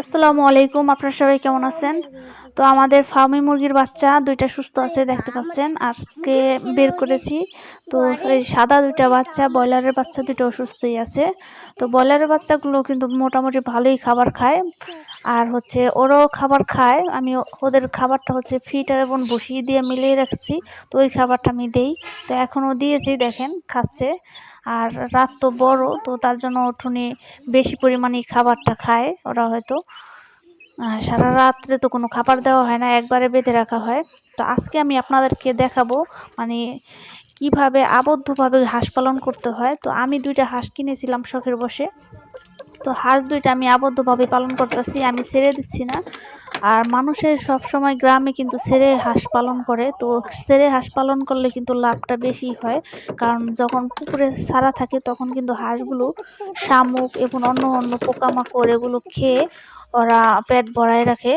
আসসালামু আলাইকুম, আপনারা সবাই কেমন আছেন? তো আমাদের ফার্মি মুরগির বাচ্চা দুইটা সুস্থ আছে, দেখতে পাচ্ছেন। আজকে বের করেছি। তো এই সাদা দুইটা বাচ্চা, ব্রয়লারের বাচ্চা দুটো অসুস্থই আছে। তো ব্রয়লারের বাচ্চাগুলো কিন্তু মোটামুটি ভালোই খাবার খায়। আর হচ্ছে ওরাও খাবার খায়। আমি ওদের খাবারটা হচ্ছে ফিটার এবং বসিয়ে দিয়ে মিলিয়ে রাখছি, তো ওই খাবারটা আমি দেই। তো এখনও দিয়েছি, দেখেন, খাচ্ছে। আর রাত তো বড়, তো তার জন্য উঠুনি বেশি পরিমাণে খাবারটা খায় ওরা হয়তো। সারা রাত্রে তো কোনো খাবার দেওয়া হয় না, একবারে বেঁধে রাখা হয়। তো আজকে আমি আপনাদেরকে দেখাবো মানে কীভাবে আবদ্ধভাবে হাঁস পালন করতে হয়। তো আমি দুইটা হাঁস কিনেছিলাম শখের বসে। তো হাঁস দুইটা আমি আবদ্ধভাবে পালন করতেছি, আমি ছেড়ে দিচ্ছি না। আর মানুষের সব সময় গ্রামে কিন্তু ছেড়ে হাঁস পালন করে, তো ছেড়ে হাঁস পালন করলে কিন্তু লাভটা বেশি হয়। কারণ যখন পুকুরে ছাড়া থাকে, তখন কিন্তু হাঁসগুলো শামুক এবং অন্য অন্য পোকামাকড় এগুলো খেয়ে ওরা পেট ভরায় রাখে।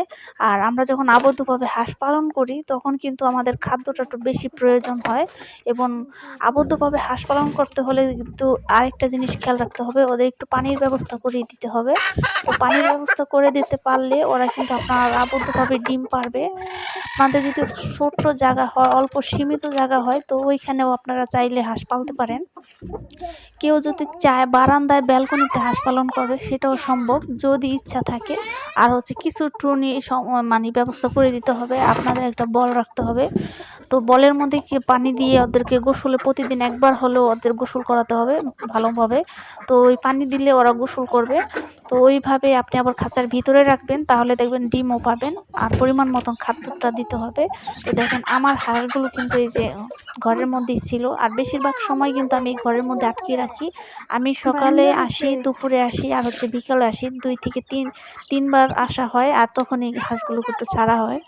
আর আমরা যখন আবদ্ধভাবে হাঁস পালন করি, তখন কিন্তু আমাদের খাদ্যটা একটু বেশি প্রয়োজন হয় এবং আবদ্ধভাবে হাঁস পালন করতে হলে কিন্তু আরেকটা জিনিস খেয়াল রাখতে হবে, ওদের একটু পানির ব্যবস্থা করে দিতে হবে। তো পানির ব্যবস্থা করে দিতে পারলে ওরা কিন্তু আপনার আবদ্ধভাবে ডিম পারবে। আপনাদের যদি ছোট্ট জায়গা হয়, অল্প সীমিত জায়গা হয়, তো ওইখানেও আপনারা চাইলে হাঁস পালতে পারেন। কেউ যদি চায় বারান্দায় ব্যালকনিতে হাঁস পালন করবে, সেটাও সম্ভব। যদি ইচ্ছা থাকে আর হচ্ছে কিছু ট্রুনি মানে ব্যবস্থা করে দিতে হবে। আপনাদের একটা বল রাখতে হবে। তো বলের মধ্যে কি পানি দিয়ে ওদেরকে গোসলে প্রতিদিন একবার হলেও ওদের গোসল করাতে হবে ভালোভাবে। তো ওই পানি দিলে ওরা গোসল করবে। তো ওইভাবে আপনি আবার খাঁচার ভিতরে রাখবেন তাহলে দেখবেন ডিমও পাবেন আর পরিমাণ মতন খাদ্যটা দিতে হবে। তো দেখেন আমার হাড়গুলো কিন্তু এই যে ঘরের মধ্যেই ছিল আর বেশিরভাগ সময় কিন্তু আমি ঘরের মধ্যে আটকে রাখি। আমি সকালে আসি দুপুরে আসি আর হচ্ছে বিকালে আসি দুই থেকে তিন তিনবার আসা হয় আর তখন এই হাঁসগুলোকে একটু ছাড়া হয়।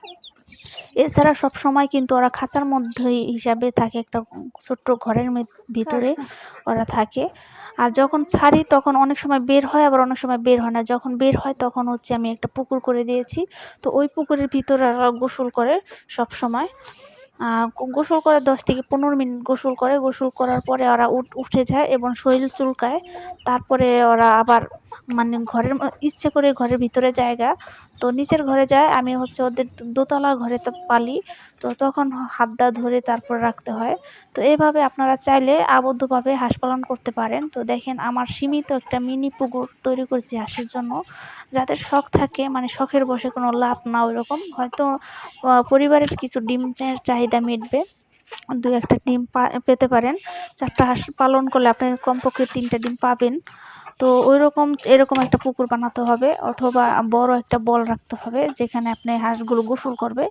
এছাড়া সব সময় কিন্তু ওরা খাঁচার মধ্যে হিসাবে থাকে একটা ছোট্ট ঘরের ভিতরে আচ্ছা। ওরা থাকে। আর যখন ছাড়ি তখন অনেক সময় বের হয় আবার অনেক সময় বের হয় না। যখন বের হয় তখন হচ্ছে আমি একটা পুকুর করে দিয়েছি। তো ওই পুকুরের ভিতরে ওরা গোসল করে সব সময়। গোসল করে দশ থেকে পনেরো মিনিট গোসল করে। গোসল করার পরে ওরা উঠে যায় এবং শরীর চুলকায়। তারপরে ওরা আবার মানে ঘরের ইচ্ছে করে ঘরের ভিতরে জায়গা তো নিচের ঘরে যায়, আমি হচ্ছে ওদের দোতলা ঘরে তো পালি। তো তখন হাত দা ধরে তারপর রাখতে হয়। তো এইভাবে আপনারা চাইলে আবদ্ধভাবে হাঁস পালন করতে পারেন। তো দেখেন আমার সীমিত একটা মিনি পুকুর তৈরি করেছি হাঁসের জন্য। যাদের শখ থাকে মানে শখের বসে কোনো লাভ না ওই রকম হয়তো পরিবারের কিছু ডিমের চাহিদা মিটবে। দু একটা ডিম পেতে পারেন। চারটা হাঁস পালন করলে আপনি কমপক্ষে তিনটা ডিম পাবেন। তো ওই রকম এরকম একটা পুকুর বানাতে হবে অথবা বড় একটা বল রাখতে হবে যেখানে আপনি হাঁসগুলো গোসল করবে।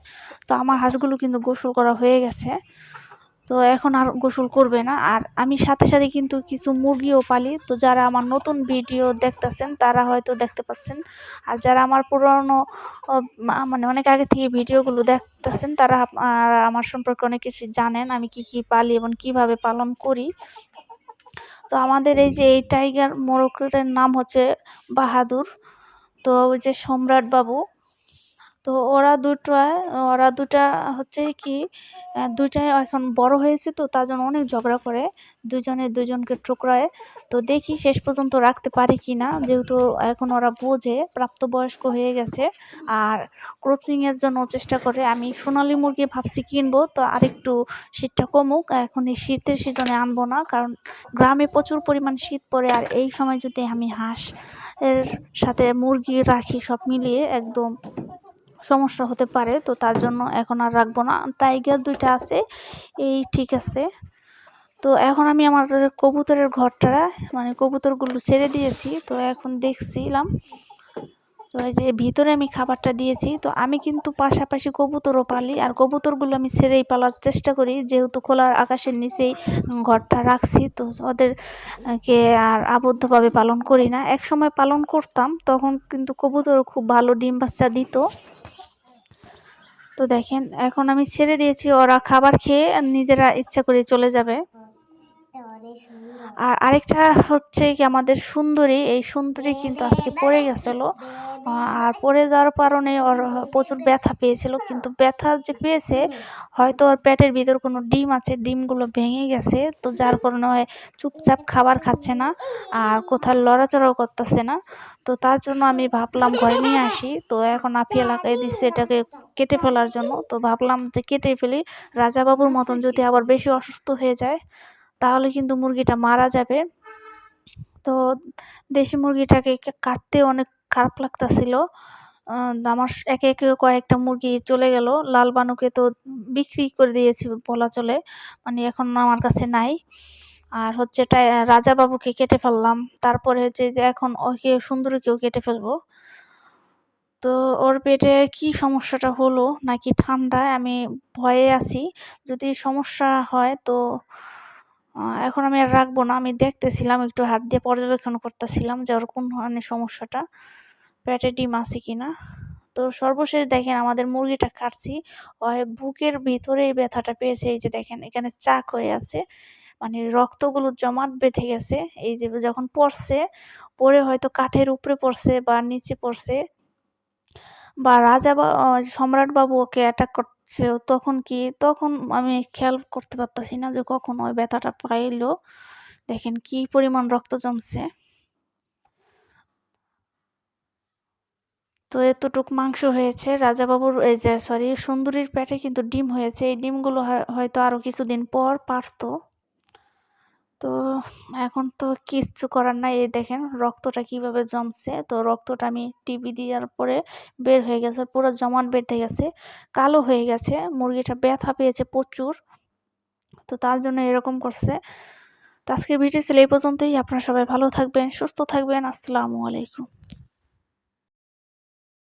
তো আমার হাঁসগুলো কিন্তু গোসল করা হয়ে গেছে। তো এখন আর গোসল করবে না। আর আমি সাথে সাথে কিন্তু কিছু মুরগিও পালি। তো যারা আমার নতুন ভিডিও দেখতেছেন, তারা হয়তো দেখতে পাচ্ছেন। আর যারা আমার পুরনো মানে অনেক আগে থেকে ভিডিওগুলো দেখতেছেন, তারা আমার সম্পর্কে অনেক কিছু জানেন। আমি কি কি পালি এবং কীভাবে পালন করি। তো আমাদের এই যে এই টাইগার মোরগটার নাম হচ্ছে বাহাদুর। তো ওই যে সম্রাট বাবু তো ওরা দুটো ওরা দুটা হচ্ছে কি দুইটাই এখন বড় হয়েছে তো তার জন্য অনেক ঝগড়া করে। দুজনে দুজনকে ঠোকরায়। তো দেখি শেষ পর্যন্ত রাখতে পারি কি না যেহেতু এখন ওরা বোঝে, প্রাপ্তবয়স্ক হয়ে গেছে। আর ক্রোচিংয়ের জন্য চেষ্টা করে। আমি সোনালি মুরগি ভাবছি কিনবো, তো আরেকটু শীতটা কমুক। এখন এই শীতের সিজনে আনব না, কারণ গ্রামে প্রচুর পরিমাণ শীত পড়ে। আর এই সময় যদি আমি হাঁস এর সাথে মুরগি রাখি সব মিলিয়ে, একদম সমস্যা হতে পারে, তো তার জন্য এখন আর রাখব না। টাইগার দুইটা আছে, এই ঠিক আছে। তো এখন আমি আমার কবুতরের ঘরটা মানে কবুতরগুলো ছেড়ে দিয়েছি, তো এখন দেখছিলাম, তো এই যে ভিতরে আমি খাবারটা দিয়েছি, তো আমি কিন্তু পাশাপাশি কবুতরও পালি, আর কবুতরগুলো আমি ছেড়েই পালার চেষ্টা করি, যেহেতু খোলার আকাশের নিচেই ঘরটা রাখছি, তো ওদেরকে আর আবদ্ধভাবে পালন করি না। এক সময় পালন করতাম, তখন কিন্তু কবুতর খুব ভালো ডিম বাচ্চা দিত। তো দেখেন এখন আমি ছেড়ে দিয়েছি ওরা খাবার খেয়ে নিজেরা ইচ্ছা করে চলে যাবে। আর আরেকটা হচ্ছে কি আমাদের সুন্দরী এই সুন্দরী কিন্তু আজকে পড়ে গেছিল। আর পড়ে যাওয়ার কারণে ওর প্রচুর ব্যথা পেয়েছিল। কিন্তু ব্যথা যে পেয়েছে হয়তো ওর পেটের ভিতর কোনো ডিম আছে ডিমগুলো ভেঙে গেছে। তো যার কারণে হয় চুপচাপ খাবার খাচ্ছে না আর কোথাও লড়াচড়াও করতেছে না। তো তার জন্য আমি ভাবলাম ঘরে নিয়ে আসি। তো এখন আফি এলাকায় দিচ্ছে এটাকে কেটে ফেলার জন্য। তো ভাবলাম যে কেটে ফেলি। রাজাবাবুর মতন যদি আবার বেশি অসুস্থ হয়ে যায় তাহলে কিন্তু মুরগিটা মারা যাবে। তো দেশি মুরগিটাকে কাটতে অনেক খারাপ লাগতাছিল। আমার একে একে কয়েকটা মুরগি চলে গেল। লাল বানুকে তো বিক্রি করে দিয়েছি বলা চলে মানে এখন আমার কাছে নাই। আর হচ্ছে রাজা বাবুকে কেটে ফেললাম। তারপরে হচ্ছে যে এখন ওকে, সুন্দরীকেও কেটে ফেলব। তো ওর পেটে কি সমস্যাটা হলো নাকি ঠান্ডায় আমি ভয়ে আছি। যদি সমস্যা হয় তো এখন আমি আর রাখব না। আমি দেখতেছিলাম একটু হাত দিয়ে পর্যবেক্ষণ করতেছিলাম যে ওর কোন ধরনের সমস্যাটা, পেটে ডিম আছে কিনা তো সর্বশেষ দেখেন আমাদের মুরগিটা কাটছি। বুকের ভিতরে এই ব্যথাটা পেয়েছে। এই যে দেখেন, এখানে চাক হয়ে আছে। মানে রক্তগুলো জমাট বেঁধে গেছে। এই যে যখন পড়ছে পড়ে হয়তো কাঠের উপরে পড়ছে বা নিচে পড়ছে। বা রাজা বা সম্রাট বাবু ওকে অ্যাটাক করছে তখন কি? তখন আমি খেয়াল করতে পারতাছি না যে কখন ওই ব্যথাটা পাইলো। দেখেন কি পরিমাণ রক্ত জমছে। তো এতটুক মাংস হয়েছে। রাজাবাবুর এই যে সরি সুন্দরীর পেটে কিন্তু ডিম হয়েছে। এই ডিমগুলো হয়তো আরও কিছুদিন পর পারতো। তো এখন তো কিচ্ছু করার নাই। এই দেখেন রক্তটা কীভাবে জমছে। তো রক্তটা আমি টিভি দেওয়ার পরে বের হয়ে গেছে, পুরো জমাট বেঁধে গেছে, কালো হয়ে গেছে। মুরগিটা ব্যথা পেয়েছে প্রচুর। তো তার জন্য এরকম করছে। তো আজকের ভিডিও ছিল এই পর্যন্তই। আপনারা সবাই ভালো থাকবেন, সুস্থ থাকবেন। আসসালামু আলাইকুম।